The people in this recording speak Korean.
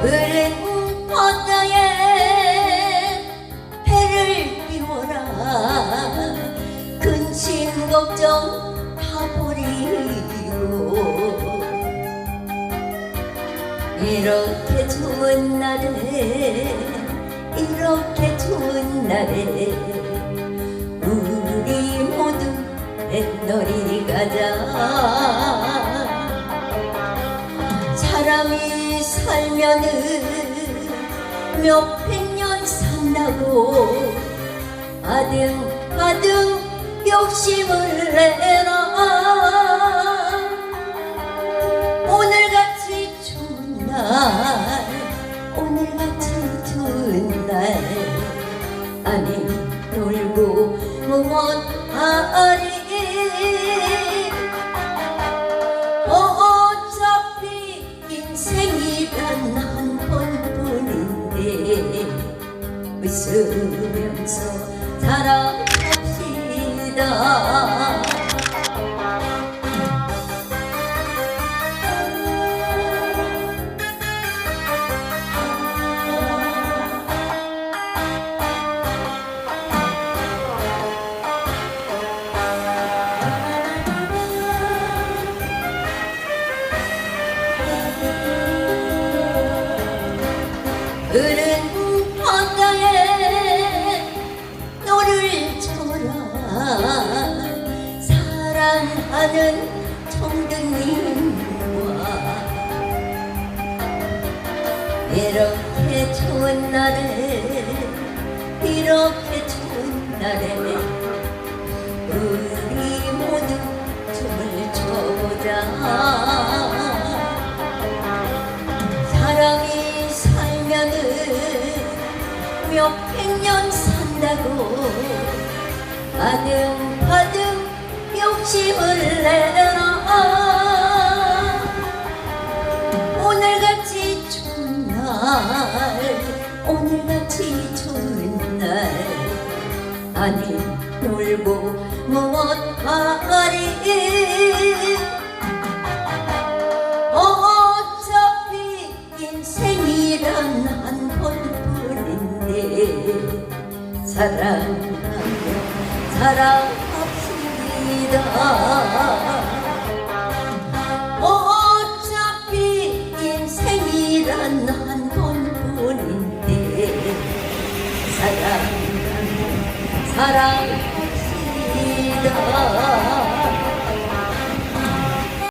흐른 바다에 배를 띄워라. 근심 걱정 다 버리고 이렇게 좋은 날에 이렇게 좋은 날에 우리 모두 뱃놀이 가자. 살면은 몇백 년 산다고 아등 아등 욕심을 내라 오늘같이 좋은 날 오늘같이 좋은 날 아니 놀고 무엇하리 인생이란 한 번뿐인데 웃으면서 살아갑시다 흐른 바다에 너를 쳐라. 사랑하는 청등님과 이렇게 좋은 날에 몇 백 년 산다고. 아등바등 욕심을 내라 오늘같이 좋은 날 오늘같이 좋은 날. 아니 놀고 무엇하리 사랑하며 살아갑시다 어차피 인생이란 한 번뿐인데 사랑하며 살아갑시다